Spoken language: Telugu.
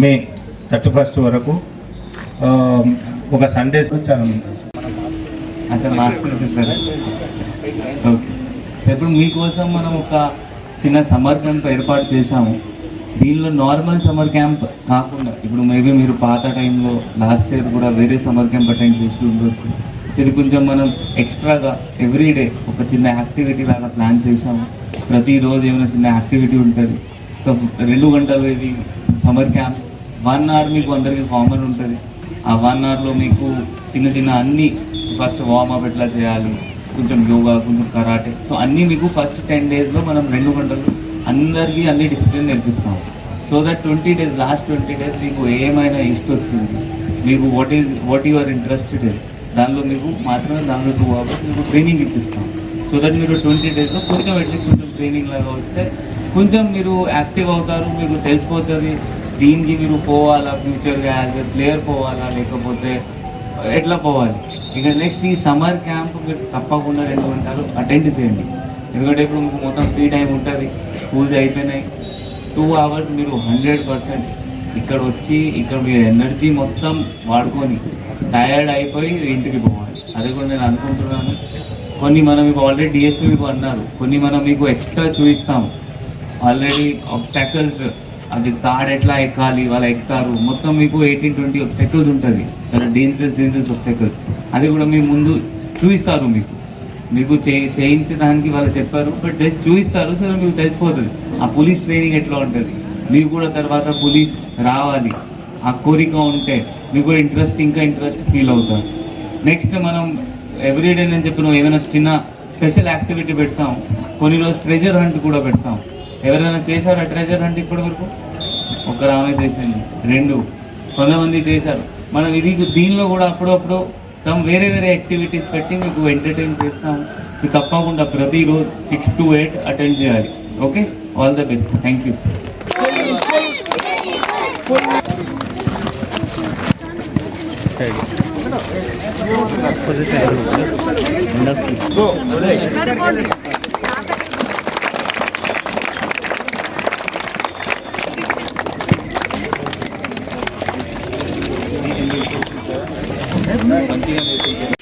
మే థర్టీ ఫస్ట్ వరకు ఒక సండే ఓకే. ఇప్పుడు మీకోసం మనం ఒక చిన్న సమ్మర్ క్యాంప్ ఏర్పాటు చేశాము. దీనిలో నార్మల్ సమ్మర్ క్యాంప్ కాకుండా ఇప్పుడు మేబీ మీరు పాత టైంలో లాస్ట్ ఇయర్ కూడా వేరే సమ్మర్ క్యాంప్ అటెండ్ చేసి ఉండొచ్చు. ఇది కొంచెం మనం ఎక్స్ట్రాగా ఎవ్రీడే ఒక చిన్న యాక్టివిటీ లాగా ప్లాన్ చేసాము ప్రతిరోజు ఏమైనా చిన్న యాక్టివిటీ ఉంటుంది. సో రెండు గంటలు ఇది సమ్మర్ క్యాంప్. వన్ అవర్ మీకు అందరికీ కామన్ ఉంటుంది. ఆ వన్ అవర్లో మీకు చిన్న చిన్న అన్ని ఫస్ట్ వార్మప్ ఎట్లా చేయాలి కొంచెం యోగా కొంచెం కరాటే. సో అన్నీ మీకు ఫస్ట్ టెన్ డేస్లో మనం రెండు గంటలు అందరికీ అన్ని discipline నేర్పిస్తాం. So that twenty days last twenty days మీకు ఏమైనా ఇష్టం వచ్చింది మీకు what is what your interested దానిలో మీకు మాత్రమే దానిలో టూ అవర్స్ మీకు ట్రైనింగ్ ఇప్పిస్తాం. సో దట్ మీరు ట్వంటీ డేస్లో కొంచెం అట్లీస్ట్ కొంచెం ట్రైనింగ్ లాగా వస్తే కొంచెం మీరు యాక్టివ్ అవుతారు మీకు తెలిసిపోతుంది దీనికి మీరు పోవాలా ఫ్యూచర్గా యాజ్ ఎ ప్లేయర్ పోవాలా లేకపోతే ఎట్లా పోవాలి. ఇక నెక్స్ట్ ఈ సమ్మర్ క్యాంప్ మీరు తప్పకుండా రెండు గంటలు అటెండ్ చేయండి. ఎందుకంటే ఇప్పుడు మీకు మొత్తం ఫ్రీ టైం ఉంటుంది స్కూల్స్ అయిపోయినాయి. టూ అవర్స్ మీరు హండ్రెడ్ పర్సెంట్ ఇక్కడ వచ్చి ఇక్కడ మీ ఎనర్జీ మొత్తం వాడుకొని టయర్డ్ అయిపోయి ఇంటికి పోవాలి. అదే కూడా నేను అనుకుంటున్నాను. కొన్ని మనం మీకు ఆల్రెడీ డిఎస్పీ మీకు అన్నారు. కొన్ని మనం మీకు ఎక్స్ట్రా చూపిస్తాం. ఆల్రెడీ ఆబ్స్టాకల్స్ అది తాడు ఎట్లా ఎక్కాలి వాళ్ళు ఎక్కుతారు. మొత్తం మీకు ఎయిటీన్ ట్వంటీ ఆబ్స్టాకల్స్ ఉంటుంది. చాలా డేంజరస్ డేంజరస్ ఆబ్స్టాకల్స్ అది కూడా మీ ముందు చూపిస్తారు మీకు. మీకు చే చేయించడానికి వాళ్ళు చెప్పారు. బట్ జస్ట్ చూపిస్తారు సో మీకు తెలిసిపోతుంది. ఆ పోలీస్ ట్రైనింగ్ ఎట్లా ఉంటుంది? మీకు కూడా తర్వాత పోలీస్ రావాలి. ఆ కోరిక ఉంటే మీకు కూడా ఇంట్రెస్ట్ ఇంకా ఇంట్రెస్ట్ ఫీల్ అవుతారు. నెక్స్ట్ మనం ఎవ్రీడే నేను చెప్పిన ఏమైనా చిన్న స్పెషల్ యాక్టివిటీ పెడతాం. కొన్ని రోజు ట్రెజర్ హంట్ కూడా పెడతాం. ఎవరైనా చేశారా ట్రెజర్ హంట్ ఇప్పటి వరకు? ఒక ఆమె చేసింది. రెండు. కొంతమంది చేశారు. మనం ఇది దీనిలో కూడా అప్పుడప్పుడు సమ్ వేరే వేరే యాక్టివిటీస్ పెట్టి మీకు ఎంటర్టైన్ చేస్తాము. మీరు తప్పకుండా ప్రతిరోజు సిక్స్ టు ఎయిట్ అటెండ్ చేయాలి. Okay all the best thank you మంచిగా